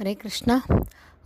ஹரே கிருஷ்ணா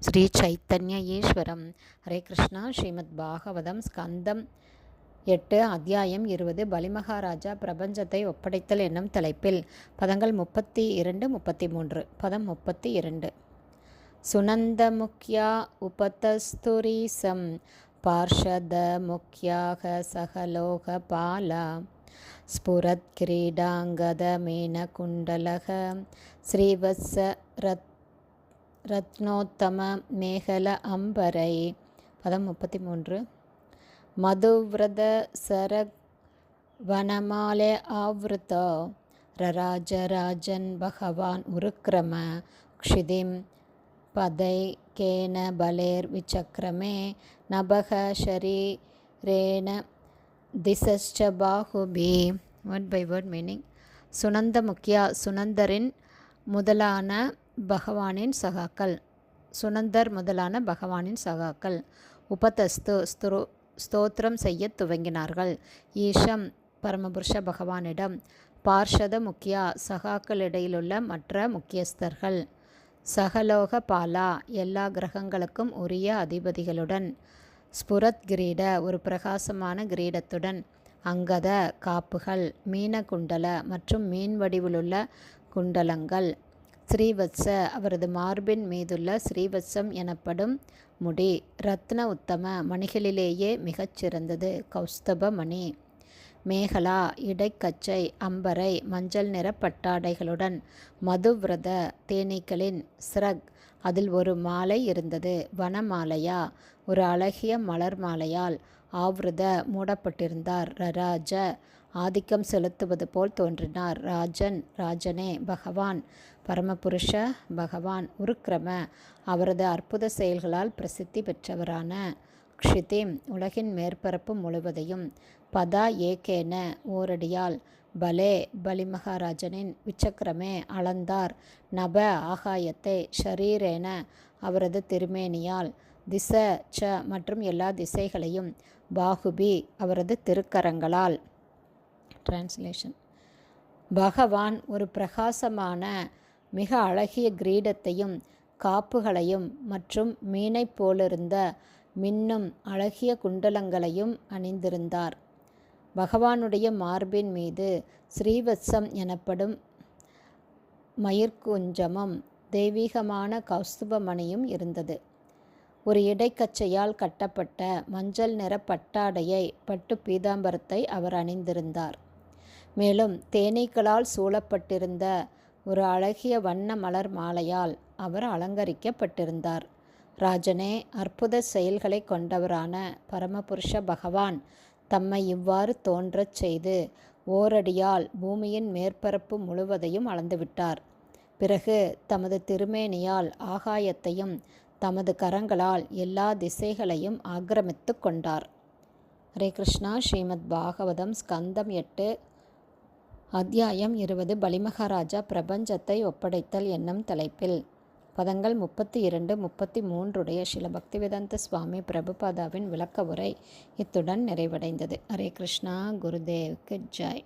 ஸ்ரீ சைத்தன்ய ஈஸ்வரம் ஹரே கிருஷ்ணா. ஸ்ரீமத் பாகவதம் ஸ்கந்தம் எட்டு அத்தியாயம் இருபது பலிமகாராஜா பிரபஞ்சத்தை ஒப்படைத்தல் என்னும் தலைப்பில். பதங்கள் முப்பத்தி இரண்டு முப்பத்தி மூன்று பதம் முப்பத்தி இரண்டு சுனந்த முக்கியா உபதஸ்துரீசம் பார்ஷத முக்கியாக சகலோக பாலா. ஸ்புரத் கிரீடாங்கத மீன குண்டலக. ஸ்ரீவத்ச ரத் ரத்னோத்தம மேகல அம்பரை. பதம் முப்பத்தி மூன்று மதுவிரத சர வனமாலே ஆவృత ரராஜராஜன் பகவான் உருக்கிரம. க்ஷிதிம் பதைகேன பலேர் விசக்ரமே. நபக ஷரீரேன திசஸ்ச பாகுபி. Word by word meaning Sunanda முக்கியா சுனந்தரின் முதலான பகவானின் சகாக்கள். சுனந்தர் முதலான பகவானின் சகாக்கள். உபதஸ்து ஸ்துரோ ஸ்தோத்திரம் செய்ய துவங்கினார்கள். ஈஷம் பரமபுருஷ பகவானிடம் பார்ஷத முக்கியா சகாக்களிடையிலுள்ள மற்ற முக்கியஸ்தர்கள். சகலோக பாலா எல்லா கிரகங்களுக்கும் உரிய அதிபதிகளுடன். ஸ்புரத் கிரீட ஒரு பிரகாசமான கிரீடத்துடன். அங்கத காப்புகள் மீன குண்டல மற்றும் மீன் வடிவிலுள்ள குண்டலங்கள். ஸ்ரீவத்ச அவரது மார்பின் மீதுள்ள ஸ்ரீவத்சம் எனப்படும் முடி ரத்ன உத்தம மணிகளிலேயே மிகச்சிறந்தது கௌஸ்தப மணி. மேகலா இடைக்கச்சை அம்பரை மஞ்சள் நிற பட்டாடைகளுடன் மதுவிரத தேனீக்களின் ஸ்ரக் அதில் ஒரு மாலை இருந்தது. வனமாலையா? ஒரு அழகிய மலர் மாலையால் ஆவ்ருத மூடப்பட்டிருந்தார். ரராஜ ஆதிக்கம் செலுத்துவது போல் தோன்றினார். ராஜன் ராஜனே பகவான். பரமபுருஷ பகவான். உருக்கிரம அவரது அற்புத செயல்களால் பிரசித்தி பெற்றவரான க்ஷிதிம் உலகின் மேற்பரப்பு முழுவதையும் பதா ஏகேன ஓரடியால் பலே பலிமகாராஜனின் விச்சக்கரமே அளந்தார். நப ஆகாயத்தை ஷரீரேன அவரது திருமேனியால் திச ச மற்றும் எல்லா திசைகளையும் பாகுபி அவரது திருக்கரங்களால் டிரான்ஸ்லேஷன் பகவான் ஒரு பிரகாசமான மிக அழகிய கிரீடத்தையும் காப்புகளையும் மற்றும் மீனைப் போலிருந்த மின்னும் அழகிய குண்டலங்களையும் அணிந்திருந்தார். பகவானுடைய மார்பின் மீது ஸ்ரீவத்சம் எனப்படும் மயிர்குஞ்சமும் தெய்வீகமான கௌஸ்துபமணியும் இருந்தது. ஒரு இடைக்கச்சையால் கட்டப்பட்ட மஞ்சள் நிற பட்டாடையை பட்டு பீதாம்பரத்தை அவர் அணிந்திருந்தார். மேலும் தேனீக்களால் சூழப்பட்டிருந்த ஒரு அழகிய வண்ண மலர் மாலையால் அவர் அலங்கரிக்கப்பட்டிருந்தார். ராஜனே அற்புத செயல்களை கொண்டவரான பரமபுருஷ பகவான் தம்மை இவ்வாறு தோன்றச் செய்து ஓரடியால் பூமியின் மேற்பரப்பு முழுவதையும் அளந்துவிட்டார். பிறகு தமது திருமேனியால் ஆகாயத்தையும் தமது கரங்களால் எல்லா திசைகளையும் ஆக்கிரமித்து கொண்டார். ஹரே கிருஷ்ணா. ஸ்ரீமத் பாகவதம் ஸ்கந்தம் எட்டு அத்தியாயம் இருபது. பலிமகாராஜா பிரபஞ்சத்தை ஒப்படைத்தல் என்னும் தலைப்பில். பதங்கள் முப்பத்தி இரண்டு முப்பத்தி மூன்றுடைய சில பக்திவேதாந்த சுவாமி பிரபுபாதாவின் விளக்க உரை இத்துடன் நிறைவடைந்தது. ஹரே கிருஷ்ணா குருதேவுக்கு ஜெய்.